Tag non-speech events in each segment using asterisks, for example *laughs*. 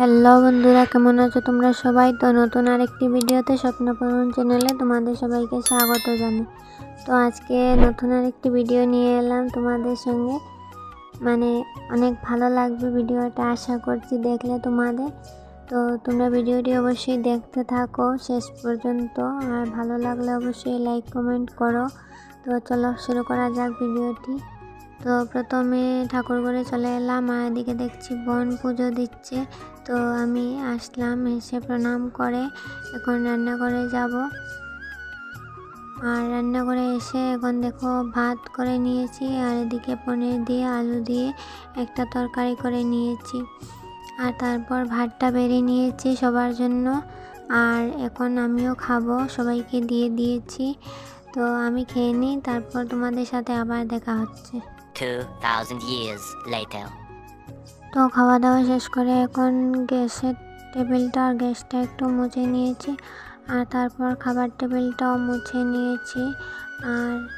Hello বন্ধুরা, কেমন আছো তোমরা সবাই? তো নতুন আরেকটি ভিডিওতে স্বপ্নপূরণ চ্যানেলে তোমাদের সবাইকে স্বাগত জানাই। তো আজকে নতুন আরেকটি ভিডিও নিয়ে এলাম তোমাদের সঙ্গে। মানে অনেক ভালো লাগবে ভিডিওটা, আশা করছি দেখলে তোমাদের। তো তোমরা ভিডিওটি অবশ্যই দেখতে থাকো শেষ পর্যন্ত, আর ভালো লাগলে অবশ্যই লাইক, কমেন্ট করো। তো চলো শুরু করা যাক ভিডিওটি। তো প্রথমে ঠাকুর ঘরে চলে এলাম, আর এদিকে দেখছি বোন পুজো দিচ্ছে। তো আমি আসলাম, এসে প্রণাম করে, এখন রান্না করে যাব। আর রান্না করে এসে এখন দেখো ভাত করে নিয়েছি, আর এদিকে পনির দিয়ে আলু দিয়ে একটা তরকারি করে নিয়েছি। আর তারপর ভাতটা বেড়ে নিয়েছি সবার জন্য, আর এখন আমিও খাব, সবাইকে দিয়ে দিয়েছি। তো আমি খেয়ে নিই, তারপর তোমাদের সাথে আবার দেখা হচ্ছে। 2,000 years later. তো খাওয়া দাওয়া শেষ করে এখন গ্যাসের টেবিলটা আর গ্যাসটা একটু মুছে নিয়েছি। আর তারপর খাবার টেবিলটাও মুছে নিয়েছি। আর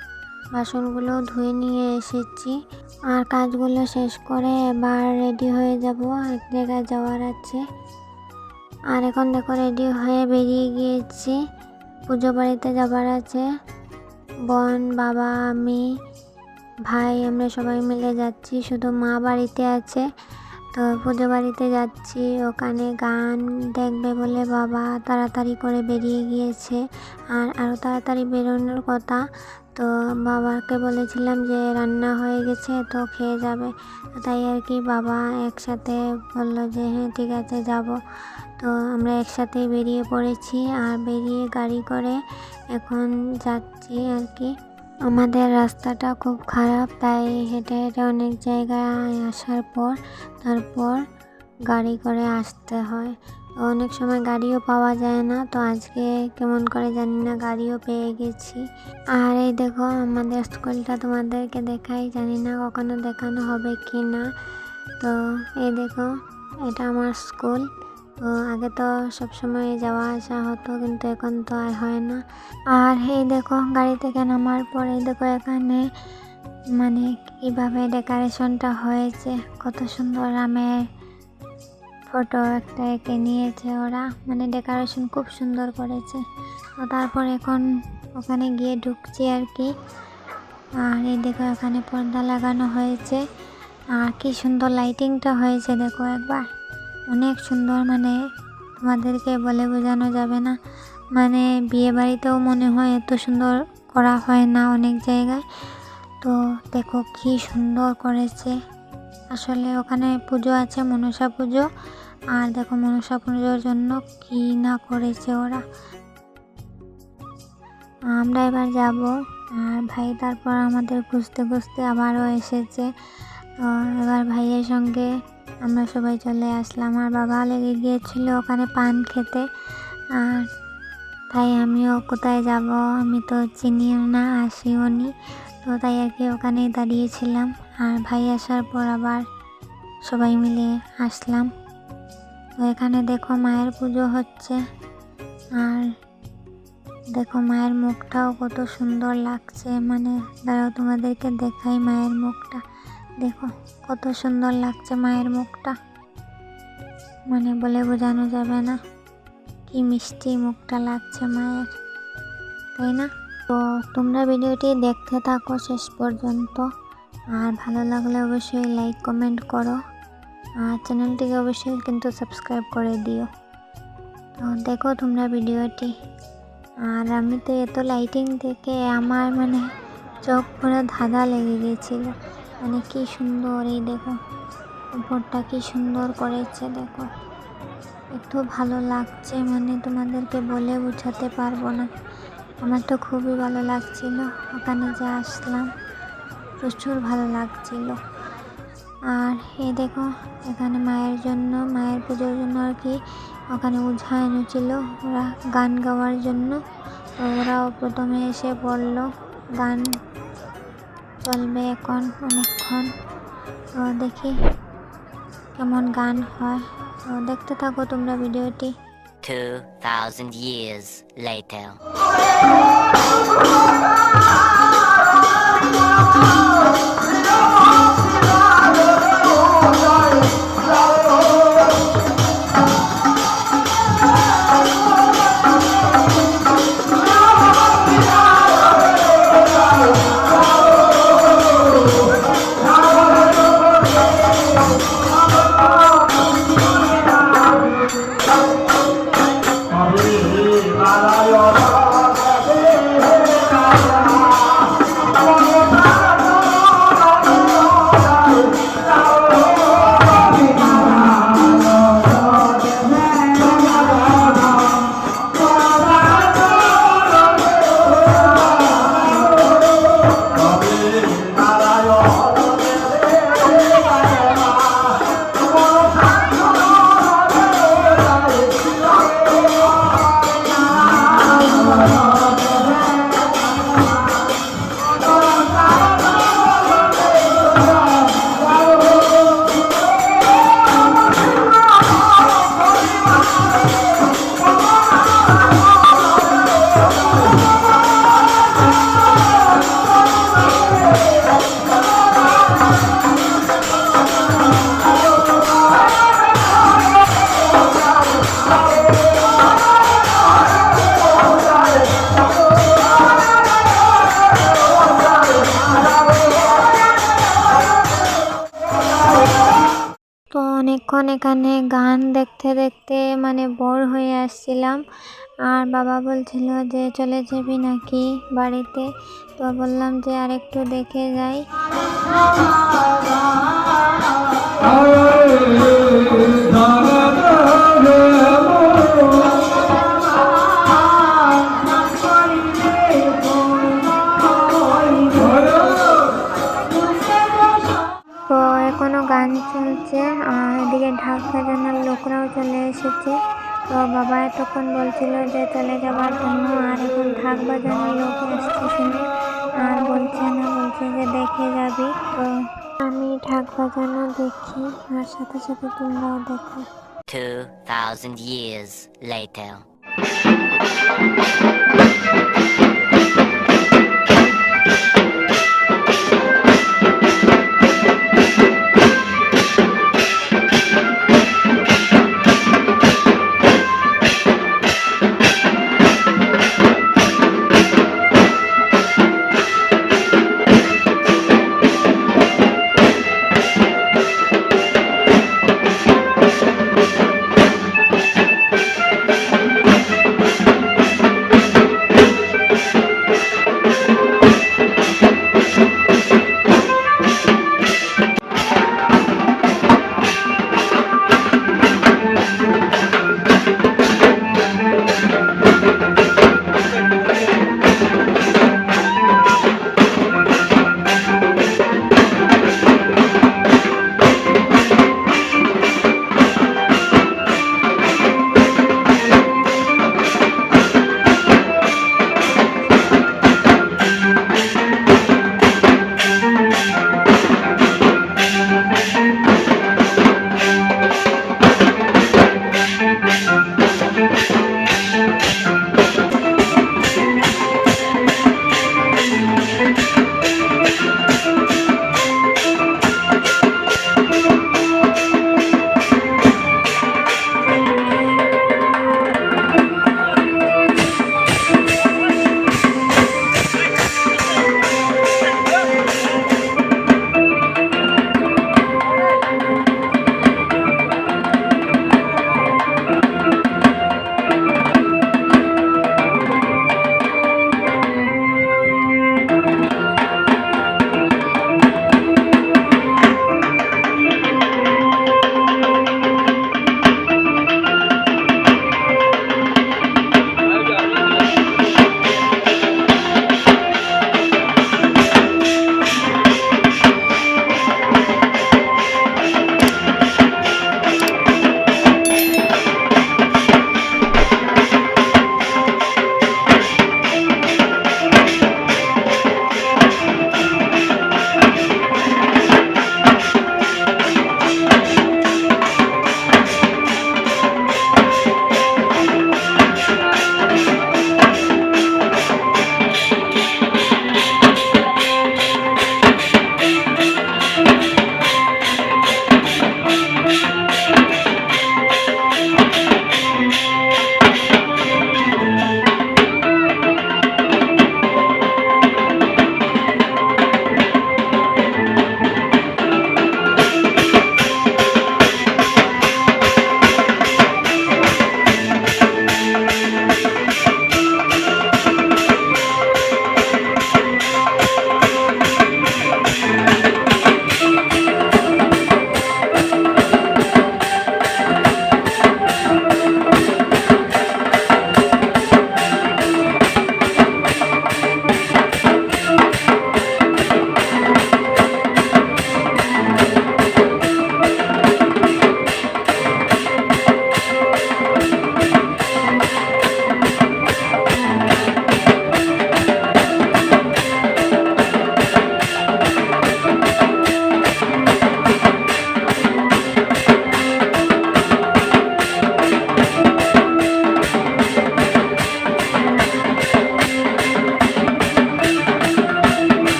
বাসনগুলো ধুয়ে নিয়ে এসেছি। আর কাজগুলো শেষ করে এবার রেডি হয়ে যাব। এক জায়গায় যাওয়ার আছে। আর এখন দেখো রেডি হয়ে বেরিয়ে গিয়েছি। পুজো বাড়িতে যাবার আছে। বোন বাবা আমি ভাই, আমরা সবাই মিলে যাচ্ছি, শুধু মা বাড়িতে আছে। তো পুজো বাড়িতে যাচ্ছি, ওখানে গান দেখবে বলে বাবা তাড়াতাড়ি করে বেরিয়ে গিয়েছে। আর আরও তাড়াতাড়ি বেরোনোর কথা, তো বাবাকে বলেছিলাম যে রান্না হয়ে গেছে, তো খেয়ে যাবে। তাই আর কি বাবা একসাথে বলল যে হ্যাঁ ঠিক আছে, যাব। তো আমরা একসাথেই বেরিয়ে পড়েছি, আর বেরিয়ে গাড়ি করে এখন যাচ্ছি আর কি। আমাদের রাস্তাটা খুব খারাপ, তাই হেঁটে হেঁটে অনেক জায়গায় আসার পর, তারপর গাড়ি করে আসতে হয়। অনেক সময় গাড়িও পাওয়া যায় না, তো আজকে কেমন করে জানি না গাড়িও পেয়ে গেছি। আর এই দেখো, আমাদের স্কুলটা তোমাদেরকে দেখাই, জানি না কখনো দেখানো হবে কি না তো এই দেখো, এটা আমার স্কুল। তো আগে তো সবসময় যাওয়া আসা হতো, কিন্তু এখন তো আর হয় না। আর এই দেখো গাড়ি থেকে নামার পরে? দেখো, এখানে মানে কীভাবে ডেকোরেশনটা হয়েছে? কত সুন্দর আমের ফটো একটা এঁকে নিয়েছে ওরা। মানে ডেকোরেশন খুব সুন্দর করেছে। তো তারপর এখন ওখানে গিয়ে ঢুকছি আর কি। আর এই দেখো, এখানে পর্দা লাগানো হয়েছে। আর কি সুন্দর লাইটিংটা হয়েছে, দেখো একবার। অনেক সুন্দর মানে তোমাদেরকে বলে বোঝানো যাবে না। মানে বিয়ে বাড়িতেও মনে হয় এত সুন্দর করা হয় না অনেক জায়গায়। তো দেখো কি সুন্দর করেছে। আসলে ওখানে পুজো আছে, মনসা পুজো। আর দেখো মনসা পুজোর জন্য কি না করেছে ওরা। আমরা এবার যাব। আর ভাই তারপর আমাদের খুঁজতে খুঁজতে আবারও এসেছে। এবার ভাইয়ের সঙ্গে আমরা সবাই চলে আসলাম। আর বাবা লেগে গিয়েছিল ওখানে পান খেতে। আর তাই আমিও কোথায় যাব? আমি তো চিনিও না, আসিও নি। তো তাই আর কি ওখানেই দাঁড়িয়েছিলাম। আর ভাই আসার পর আবার সবাই মিলে আসলাম। তো এখানে দেখো মায়ের পুজো হচ্ছে। আর দেখো মায়ের মুখটাও কত সুন্দর লাগছে। মানে দাঁড়াও তোমাদেরকে দেখাই মায়ের মুখটা। দেখো, কত সুন্দর লাগছে মায়ের মুখটা। মানে বলে বোঝানো যাবে না কি মিষ্টি মুখটা লাগছে মায়ের, তাই না? তো তোমরা ভিডিওটি দেখতে থাকো শেষ পর্যন্ত। আর ভালো লাগলে অবশ্যই লাইক কমেন্ট করো। আর চ্যানেলটিকে অবশ্যই কিন্তু সাবস্ক্রাইব করে দিও। তো দেখো তোমরা ভিডিওটি। আর আমি তো এত লাইটিং থেকে আমার মানে চোখ পুরো ধাঁধা লেগে গিয়েছিল। মানে কি সুন্দর, এই দেখো। উপরটা কি সুন্দর করেছে, দেখো। একটু ভালো লাগছে মানে তোমাদেরকে বলে বোঝাতে পারব না। আমার তো খুবই ভালো লাগছিল, ওখানে যে আসলাম, প্রচুর ভালো লাগছিল। আর এ দেখো, এখানে মায়ের জন্য, মায়ের পুজোর জন্য আর কি, ওখানে উঝা এনেছিল ওরা গান গাওয়ার জন্য। ওরাও প্রথমে এসে বলল, গান চলবে এখন অনেকক্ষণ। তো দেখি কেমন গান হয়। তো দেখতে থাকো তোমরা ভিডিওটি। 2,000 years later. *laughs* এখানে গান দেখতে দেখতে মানে বোর হয়ে আসছিলাম। আর বাবা বলছিল যে, চলে যাবি নাকি বাড়িতে? তো বললাম যে আরেকটু দেখে যাই। এখনও গান চলছে। আর ঢাক বাজানোর লোকরাও চলে এসেছে। তো বাবা এতক্ষণ বলছিল যে চলে যাওয়ার জন্য আর এখন ঢাক বাজানোর লোক আসছে শুনে আর বলছে না বলছে যে দেখে যাবি। তো আমি ঢাক বাজানো দেখি আর সাথে সাথে তোমরাও দেখো। 2,000 years later.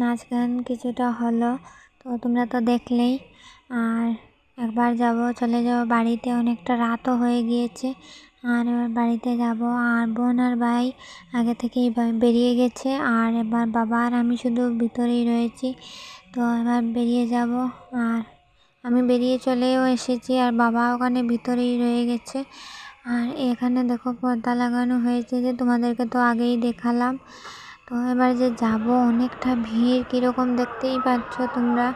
নাচ গান কিছুটা হলো, তো তোমরা তো দেখলেই। আর একবার যাব, চলে যাব বাড়িতে, অনেকটা রাতও হয়ে গিয়েছে। আর এবার বাড়িতে যাব, আর বোন আর ভাই আগে থেকেই বেরিয়ে গেছে। আর এবার বাবা আর আমি শুধু ভিতরেই রয়েছি, তো এবার বেরিয়ে যাব। আর আমি বেরিয়ে চলেও এসেছি, আর বাবা ওখানে ভিতরেই রয়ে গেছে। আর এখানে দেখো পর্দা লাগানো হয়েছে যে তোমাদেরকে তো আগেই দেখালাম। তো এবার যে যাব, অনেকটা ভিড়, কীরকম দেখতেই পাচ্ছ তোমরা।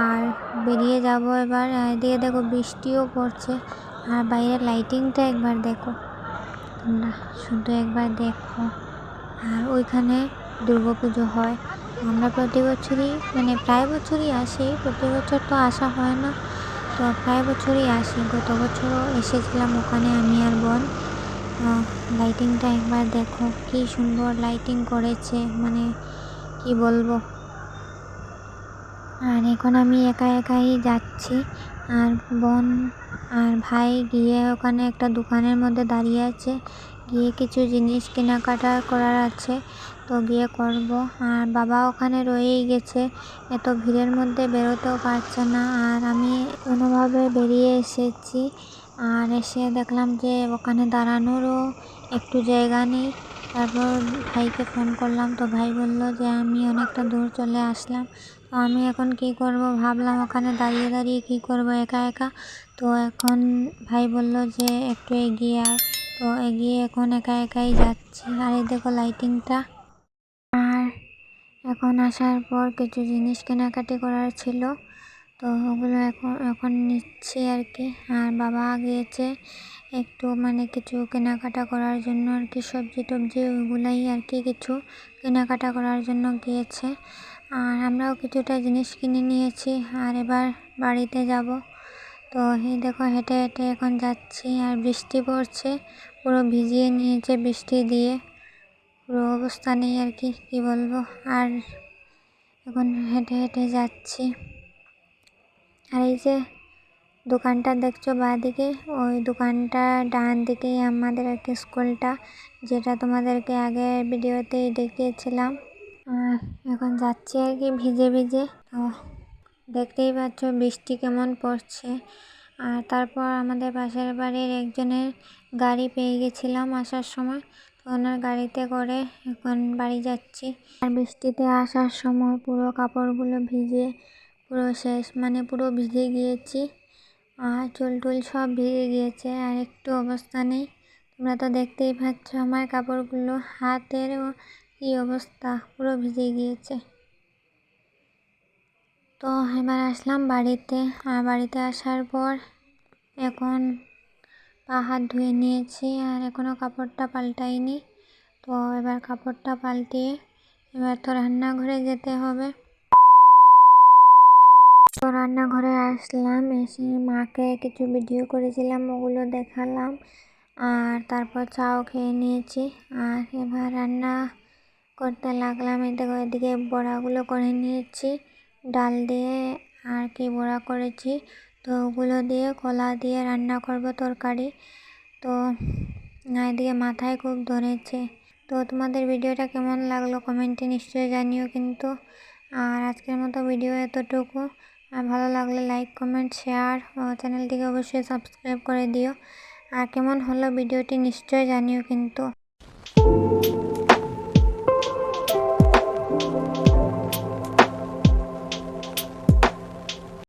আর বেরিয়ে যাব এবার, এদিকে দেখো বৃষ্টিও পড়ছে, আর বাইরের লাইটিংটা একবার দেখো। তোমরা শুধু একবার দেখো। আর ওইখানে দুর্গা পুজো হয়। আমরা প্রতি বছরই মানে প্রায় বছরই আসি, প্রতি বছর তো আসা হয় না। তো প্রায় বছরই আসি। গত বছরও এসেছিলাম ওখানে, আমি আর বোন। লাইটিংটা একবার দেখো। কি সুন্দর লাইটিং করেছে মানে কি বলব? আর এখন আমি একা একাই যাচ্ছি। আর বোন আর ভাই গিয়ে ওখানে একটা দোকানের মধ্যে দাঁড়িয়ে আছে। গিয়ে কিছু জিনিস কেনাকাটা করার আছে, তো গিয়ে করব। আর বাবা ওখানে রয়েই গেছে, এত ভিড়ের মধ্যে বেরোতেও পারছে না। আর আমি কোনোভাবে বেরিয়ে এসেছি। আর এসে দেখলাম যে ওখানে দাঁড়ানোরও একটু জায়গা নেই। তারপর ভাইকে ফোন করলাম, তো ভাই বলল যে আমি অনেকটা দূর চলে আসলাম। তো আমি এখন কী করব? ভাবলাম ওখানে দাঁড়িয়ে দাঁড়িয়ে কী করব একা একা। তো এখন ভাই বলল যে একটু এগিয়ে আয়। তো এগিয়ে এখন একা একাই যাচ্ছি। আর এই দেখো লাইটিংটা আর এখন আসার পর কিছু জিনিস কেনাকাটি করার ছিল। তো ওগুলো এখন এখন নিচ্ছি আর কি। আর বাবা গিয়েছে একটু মানে কিছু কেনাকাটা করার জন্য আর কি, সবজি টবজি ওইগুলাই আর কি কিছু কেনাকাটা করার জন্য গিয়েছে। আর আমরাও কিছুটা জিনিস কিনে নিয়েছি আর এবার বাড়িতে যাব। তো এই দেখো হেঁটে হেঁটে এখন যাচ্ছি আর বৃষ্টি পড়ছে, পুরো ভিজিয়ে নিয়েছে বৃষ্টি দিয়ে। পুরো অবস্থা নেই আর কি, কী বলব? আর এখন হেঁটে হেঁটে যাচ্ছি। আর এই যে দোকানটা দেখছ বাঁদিকে, ওই দোকানটা ডান দিকেই আমাদের কি স্কুলটা, যেটা তোমাদেরকে আগে ভিডিওতেই দেখিয়েছিলাম। আর এখন যাচ্ছি আর কি ভিজে ভিজে। তো দেখতেই পাচ্ছ বৃষ্টি কেমন পড়ছে। আর তারপর আমাদের পাশের বাড়ির একজনের গাড়ি পেয়ে গেছিলাম আসার সময়। তো ওনার গাড়িতে করে এখন বাড়ি যাচ্ছি। আর বৃষ্টিতে আসার সময় পুরো কাপড়গুলো ভিজে পুরো শেষ মানে পুরো ভিজে গিয়েছি। আর চুল টুল সব ভিজে গিয়েছে, আর একটু অবস্থা নেই। তোমরা তো দেখতেই পাচ্ছ আমার কাপড়গুলো হাতেরও কী অবস্থা, পুরো ভিজে গিয়েছে। তো এবার আসলাম বাড়িতে, আর বাড়িতে আসার পর এখন পা হাত ধুয়ে নিয়েছি, আর এখনও কাপড়টা পাল্টাইনি। তো এবার কাপড়টা পাল্টিয়ে এবার তো রান্নাঘরে যেতে হবে। রান্নাঘরে আসলাম, এসে মাকে কিছু ভিডিও করেছিলাম, ওগুলো দেখালাম। আর তারপর চাও খেয়ে নিয়েছি। আর এবার রান্না করতে লাগলাম, এই দেখো এদিকে বড়াগুলো করে নিয়েছি। ডাল দিয়ে আর কি বড়া করেছি। তো ওগুলো দিয়ে কলা দিয়ে রান্না করব তরকারি। তো এদিকে মাথায় খুব ধরেছে। তো তোমাদের ভিডিওটা কেমন লাগল কমেন্টে নিশ্চয়ই জানিও কিন্তু। আর আজকের মতো ভিডিও এতটুকু। আর ভালো লাগলে লাইক কমেন্ট শেয়ার চ্যানেলটিকে অবশ্যই সাবস্ক্রাইব করে দিও। আর কেমন হলো ভিডিওটি নিশ্চয়ই জানিও কিন্তু।